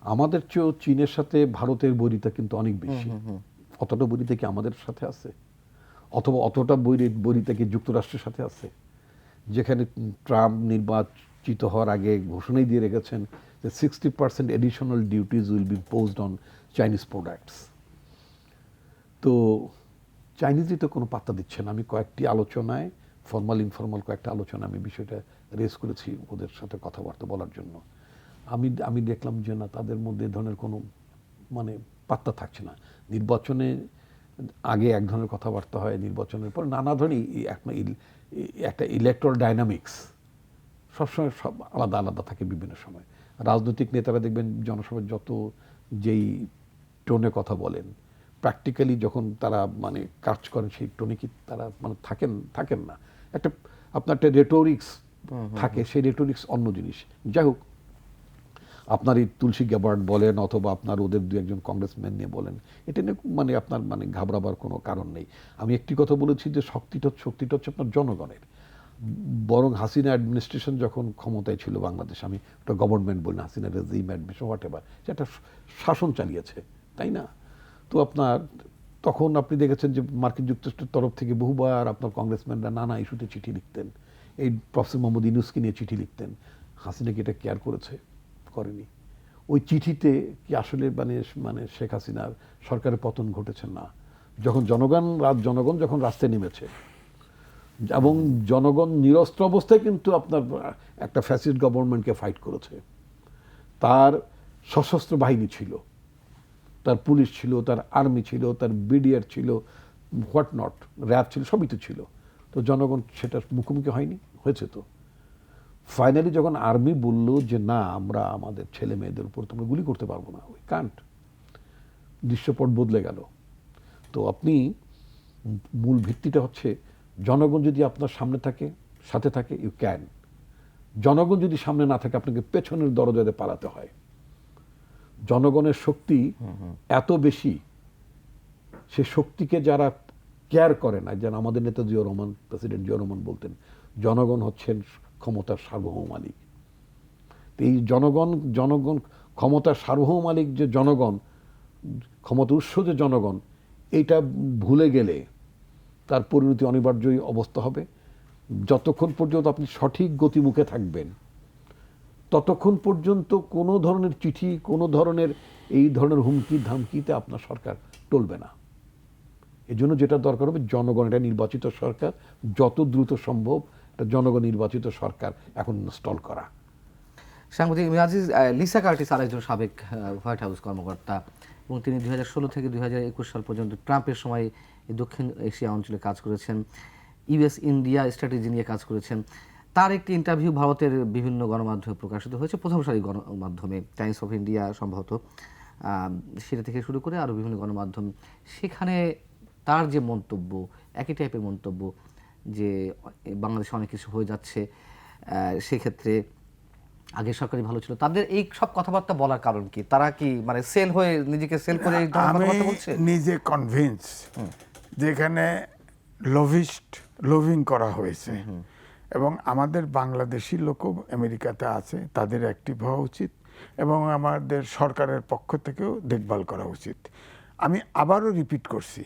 আমাদের চেয়েও চীনের সাথে ভারতের বৈরিতা কিন্তু অনেক বেশি। অতটা বৈরিতা কি আমাদের সাথে আছে? অথবা অতটা বৈরি- বৈরিতা কি যুক্তরাষ্ট্রের সাথে আছে? যেখানে ট্রাম্প নির্বাচিত হওয়ার আগে ঘোষণাই দিয়ে রেখেছেন যে sixty percent additional duties will be posed on Chinese products তো চাইনিজই তো কোনো পাত্তা দিচ্ছে না। আমি কয়েকটি আলোচনায় ফর্মাল ইনফর্মাল কয়েকটা আলোচনা আমি বিষয়টা রেস করেছি ওদের সাথে কথাবার্তা বলার জন্য। আমি আমি দেখলাম যে না তাদের মধ্যে ধরনের কোনো মানে পাত্তা থাকছে না। নির্বাচনে আগে এক ধরনের কথাবার্তা হয় নির্বাচনের পর নানা ধরনের একটা ইলেকট্রাল ডাইনামিক্স সবসময় সব আলাদা আলাদা থাকে বিভিন্ন সময়। রাজনৈতিক নেতারা দেখবেন জনসভায় যত যেই টোনে কথা বলেন প্র্যাকটিক্যালি যখন তারা মানে কাজ করেন সেই টোনে কি তারা মানে থাকেন থাকেন না। একটা আপনার একটা রেটোরিক্স থাকে সেই রেটোরিক্স অন্য জিনিস। যাই হোক আপনার এই তুলসী গ্যাবার্ড বলেন অথবা আপনার ওদের দু একজন কংগ্রেসম্যান নিয়ে বলেন, এটা নিয়ে মানে আপনার মানে ঘাবড়াবার কোনো কারণ নেই। আমি একটি কথা বলেছি যে শক্তিটা শক্তিটা হচ্ছে আপনার জনগণের। বরং হাসিনা অ্যাডমিনিস্ট্রেশন যখন ক্ষমতায় ছিল বাংলাদেশ, আমি ওটা গভর্নমেন্ট বলি, Hasina regime administration whatever সেটা শাসন চালিয়েছে, তাই না? তো আপনার তখন আপনি দেখেছেন যে মার্কিন যুক্তরাষ্ট্রের তরফ থেকে বহুবার আপনার কংগ্রেসম্যানরা নানা ইস্যুতে চিঠি লিখতেন। এই প্রফেসর মোহাম্মদ ইনুসকে নিয়ে চিঠি লিখতেন। হাসিনা কি এটা কেয়ার করেছে? করেনি। ওই চিঠিতে কি আসলে মানে মানে শেখ হাসিনার সরকারের পতন ঘটেছে না? যখন জনগণ, রাত জনগণ যখন রাস্তায় নেমেছে, এবং জনগণ নিরস্ত্র অবস্থায় কিন্তু আপনার একটা ফ্যাসিস্ট গভর্নমেন্টকে ফাইট করেছে। তার সশস্ত্র বাহিনী ছিল, তার পুলিশ ছিল, তার আর্মি ছিল, তার বিডিআর ছিল হোয়াট নট র্যাব ছিল, সবই তো ছিল। তো জনগণ সেটার মুখোমুখি হয়নি, হয়েছে তো। ফাইনালি যখন আর্মি বলল যে না আমরা আমাদের ছেলে মেয়েদের উপর তোমরা গুলি করতে পারব না ওই কান্ট দৃশ্যপট বদলে গেল। তো আপনি মূল ভিত্তিটা হচ্ছে জনগণ যদি আপনার সামনে থাকে সাথে থাকে ইউ ক্যান জনগণ যদি সামনে না থাকে আপনাকে পেছনের দরজাতে পালাতে হয়। জনগণের শক্তি এত বেশি সে শক্তিকে যারা কেয়ার করে না যেন আমাদের নেতা জিয়া রহমান প্রেসিডেন্ট জিয়া রহমান বলতেন জনগণ হচ্ছেন ক্ষমতার সার্বভৌম মালিক। এই জনগণ জনগণ, ক্ষমতার সার্বভৌম মালিক যে জনগণ ক্ষমতা উৎস যে জনগণ, এইটা ভুলে গেলে তার পরিণতি অনিবার্যই অবস্থা হবে। যতক্ষণ পর্যন্ত আপনি সঠিক গতিমুখে থাকবেন, ততক্ষণ পর্যন্ত কোনো ধরনের চিঠি, কোনো ধরনের এই ধরনের হুমকি, ধামকিতে আপনার সরকার টলবে না। এজন্য যেটা দরকার হবে, জনগণ এটা নির্বাচিত সরকার, যত দ্রুত সম্ভব জনগণ নির্বাচিত সরকার এখন ইনস্টল করা। সাংবাদিক মিয়াজিজ লিসা কার্টিস আরেকজন সাবেক হোয়াইট হাউস কর্মকর্তা এবং তিনি দুই হাজার ষোলো থেকে দুই হাজার একুশ সাল পর্যন্ত ট্রাম্পের সময় দক্ষিণ এশিয়া অঞ্চলে কাজ করেছেন ইউএস ইন্ডিয়া স্ট্র্যাটেজি নিয়ে কাজ করেছেন। তার একটি ইন্টারভিউ ভারতের বিভিন্ন গণমাধ্যমে প্রকাশিত হয়েছে, প্রথম সারি গণমাধ্যমে টাইমস অফ ইন্ডিয়া সম্ভবত। সেটা থেকে শুরু করে আরও বিভিন্ন গণমাধ্যম। সেখানে তার যে মন্তব্য, একই টাইপের মন্তব্য যে বাংলাদেশে অনেক কিছু হয়ে যাচ্ছে সেক্ষেত্রে আগে সরকারি ভালো ছিল। তাদের এই সব কথাবার্তা বলার কারণ কি? তারা কি মানে সেল হয়ে নিজেকে সেল করে আমি নিজে কনভিন্স যেখানে লোভিস্ট লোভিং করা হয়েছে। এবং আমাদের বাংলাদেশি লোকও আমেরিকাতে আছে তাদের অ্যাক্টিভ হওয়া উচিত এবং আমাদের সরকারের পক্ষ থেকেও দেখভাল করা উচিত। আমি আবারও রিপিট করছি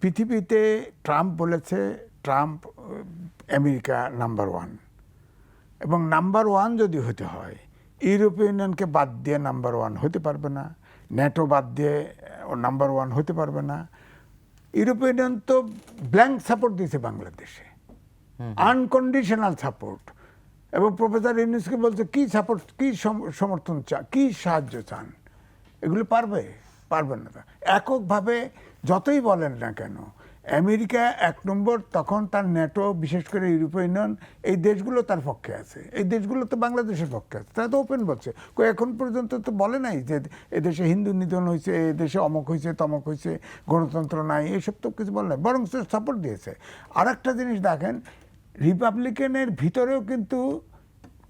পৃথিবীতে ট্রাম্প বলেছে ট্রাম্প আমেরিকা নাম্বার ওয়ান। এবং নাম্বার ওয়ান যদি হতে হয় ইউরোপীয় ইউনিয়নকে বাদ দিয়ে নাম্বার ওয়ান হতে পারবে না ন্যাটো বাদ দিয়ে নাম্বার ওয়ান হতে পারবে না। ইউরোপীয় ইউনিয়ন তো ব্ল্যাঙ্ক সাপোর্ট দিয়েছে বাংলাদেশে। Unconditional support. এবং প্রফেসর ইউনুসকে বলছে কি সাপোর্ট কি সম- সমর্থন চা কি সাহায্য চান? এগুলো পারবে পারবেন না। এককভাবে যতই বলেন না কেন আমেরিকা এক নম্বর, তখন তার ন্যাটো, বিশেষ করে ইউরোপীয় ইউনিয়ন, এই দেশগুলো তার পক্ষে আছে। এই দেশগুলো তো বাংলাদেশের পক্ষে আছে। তারা তো ওপেন বলছে। এখন পর্যন্ত তো বলে নাই যে এদেশে হিন্দু নিধন হয়েছে এদেশে অমক হয়েছে, তমক হয়েছে, গণতন্ত্র নাই, এসব তো কিছু বলে নাই। বরং সে সাপোর্ট দিয়েছে। আর একটা জিনিস দেখেন রিপাবলিকানের ভিতরেও কিন্তু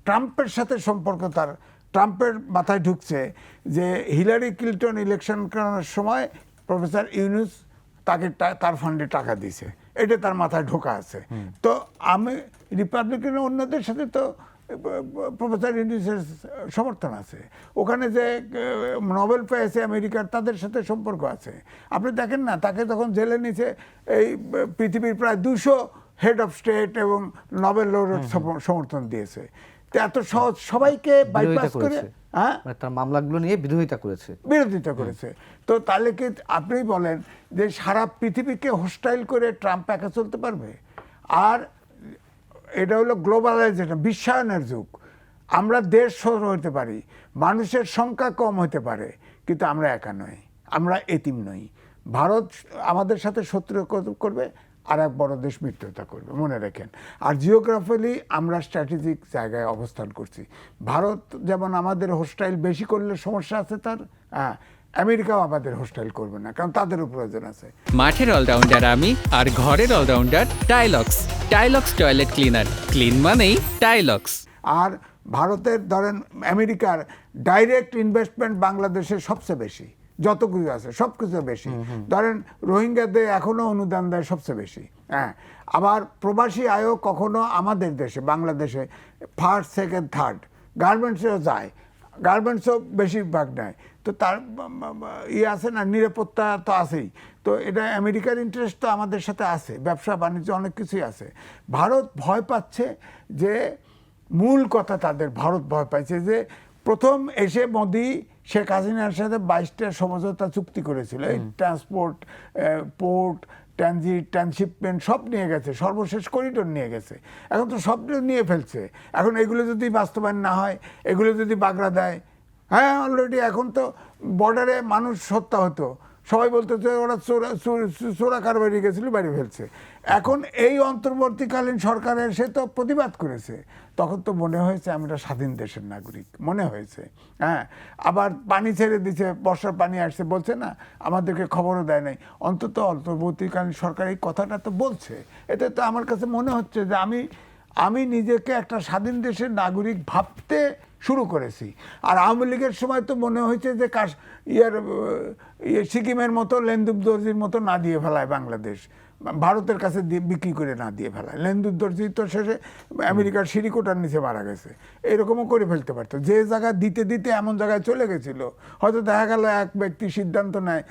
ট্রাম্পের সাথে সম্পর্ক তার, ট্রাম্পের মাথায় ঢুকছে যে হিলারি ক্লিন্টন ইলেকশন করানোর সময় প্রফেসর ইউনুস তাকে তার ফান্ডে টাকা দিছে। এটা তার মাথায় ঢোকা আছে। তো আমি রিপাবলিকান অন্যদের সাথে তো প্রফেসর ইউনিসের সমর্থন আছে। ওখানে যে নোবেল পেয়েছে আমেরিকার তাদের সাথে সম্পর্ক আছে। আপনি দেখেন না তাকে যখন জেলে নিচে এই পৃথিবীর প্রায় দুশো হেড অফ স্টেট এবং নোবেল লরেট সমর্থন দিয়েছে। এত সহজ সবাইকে বাইপাস করে হ্যাঁ? মানে তার মামলাগুলো নিয়ে বিরোধিতা করেছে। বিরোধিতা করেছে। তো তাহলে কি আপনি বলেন যে সারা পৃথিবীকে হোস্টাইল করে ট্রাম্প একা চলতে পারবে? আর এটা হলো গ্লোবালাইজেশন বিশ্বায়নের যুগ। আমরা দেশ ছোট হতে পারি মানুষের সংখ্যা কম হতে পারে কিন্তু আমরা একা নই। আমরা এতিম নই। ভারত আমাদের সাথে শত্রু করবে আর এক বড় দেশ মিত্রতা করবে মনে রাখেন। আর জিওগ্রাফিক্যালি আমরা স্ট্র্যাটেজিক জায়গায় অবস্থান করছি। ভারত যেমন আমাদের হোস্টাইল বেশি করলে সমস্যা আছে তার হ্যাঁ আমেরিকাও আমাদের হোস্টাইল করবে না কারণ তাদেরও প্রয়োজন আছে। মাঠের অলরাউন্ডার আমি আর ঘরের allrounder Tylox Tylox toilet cleaner clean মানেই টাইলক্স আর ভারতের ধরেন আমেরিকার ডাইরেক্ট ইনভেস্টমেন্ট বাংলাদেশে সবচেয়ে বেশি। যত কিছু আছে সব কিছু বেশি ধরেন রোহিঙ্গাদের এখনও অনুদান দেয় সবচেয়ে বেশি। হ্যাঁ আবার প্রবাসী আয়ও কখনো আমাদের দেশে বাংলাদেশে ফার্স্ট সেকেন্ড থার্ড গার্মেন্টসেও যায়। গার্মেন্টসও বেশিরভাগ নেয়। তো তার বা- ইয়ে আছে না নিরাপত্তা তো আছেই। তো এটা আমেরিকার ইন্টারেস্ট তো আমাদের সাথে আছে ব্যবসা বাণিজ্য অনেক কিছুই আছে। ভারত ভয় পাচ্ছে যে মূল কথা তাদের ভারত ভয় পাইছে যে প্রথম এসে মোদি শেখ হাসিনার সাথে বাইশটা সমঝোতা চুক্তি করেছিল। এই ট্রান্সপোর্ট পোর্ট ট্রানজিট ট্রান্সশিপমেন্ট সব নিয়ে গেছে। সর্বশেষ করিডোর নিয়ে গেছে। এখন তো সব নিয়ে ফেলছে। এখন এগুলো যদি বাস্তবায়ন না হয় এগুলো যদি বাগড়া দেয় হ্যাঁ অলরেডি এখন তো বর্ডারে মানুষ হত্যা হতো। সবাই বলতো যে ওরা চোরা চোর- কারবারি গেছিল, বাড়ি ফেলছে। এখন এই অন্তর্বর্তীকালীন সরকারের সে তো প্রতিবাদ করেছে। তখন তো মনে হয়েছে আমরা স্বাধীন দেশের নাগরিক, মনে হয়েছে। হ্যাঁ আবার পানি ছেড়ে দিছে, বর্ষার পানি আসছে, বলছে না, আমাদেরকে খবরও দেয় নাই। অন্তত অন্তর্বর্তীকালীন সরকার এই কথাটা তো বলছে। এতে তো আমার কাছে মনে হচ্ছে যে আমি আমি নিজেকে একটা স্বাধীন দেশের নাগরিক ভাবতে শুরু করেছি। আর আওয়ামী লীগের সময় তো মনে হয়েছে যে কাশ ইয়ার ইয়ে সিকিমের মতো লেন্দুব দর্জির মতো না দিয়ে ফেলায় বাংলাদেশ। ভারতের কাছে বিক্রি করে না দিয়ে ফেলায়। লেন্দুব দর্জি তো শেষে আমেরিকার সিরিকোটার নিচে মারা গেছে। এরকমও করে ফেলতে পারতো। যে জায়গা দিতে দিতে এমন জায়গায় চলে গেছিল হয়তো দেখা গেল এক ব্যক্তি সিদ্ধান্ত নেয়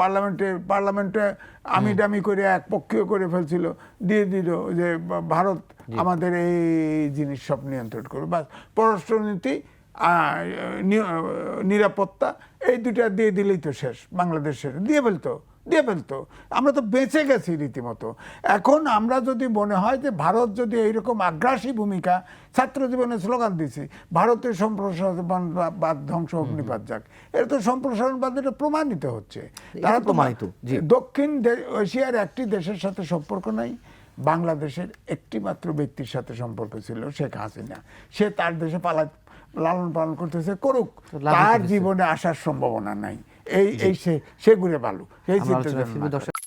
পার্লামেন্টে পার্লামেন্টে আমি ডামি করে এক পক্ষীয় করে ফেলছিল দিয়ে দিল যে ভারত আমাদের এই জিনিস সব নিয়ন্ত্রণ করবে। বা পররাষ্ট্রনীতি আহ, নি- নিরাপত্তা এই দুটা দিয়ে দিলেই তো শেষ বাংলাদেশের। দিয়ে ফেলতো দিয়ে ফেলতো। আমরা তো বেঁচে গেছি রীতিমতো। এখন আমরা যদি মনে হয় যে ভারত যদি এইরকম আগ্রাসী ভূমিকা ছাত্র জীবনে স্লোগান দিছি ভারতের সম্প্রসারণ সম্প্রসারণবাদ ধ্বংস অগ্নিপাত যাক এটা তো সম্প্রসারণবাদ এটা প্রমাণিত হচ্ছে। তারা তো প্রমাণিত। দক্ষিণ এশিয়ার একটি দেশের সাথে সম্পর্ক নাই বাংলাদেশের একটিমাত্র ব্যক্তির সাথে সম্পর্ক ছিল শেখ হাসিনা। সে তার দেশে পালা লালন পালন করতেছে করুক। তার জীবনে আসার সম্ভাবনা নাই। এই এই সে সে ঘুরে ভালো এই চিন্তা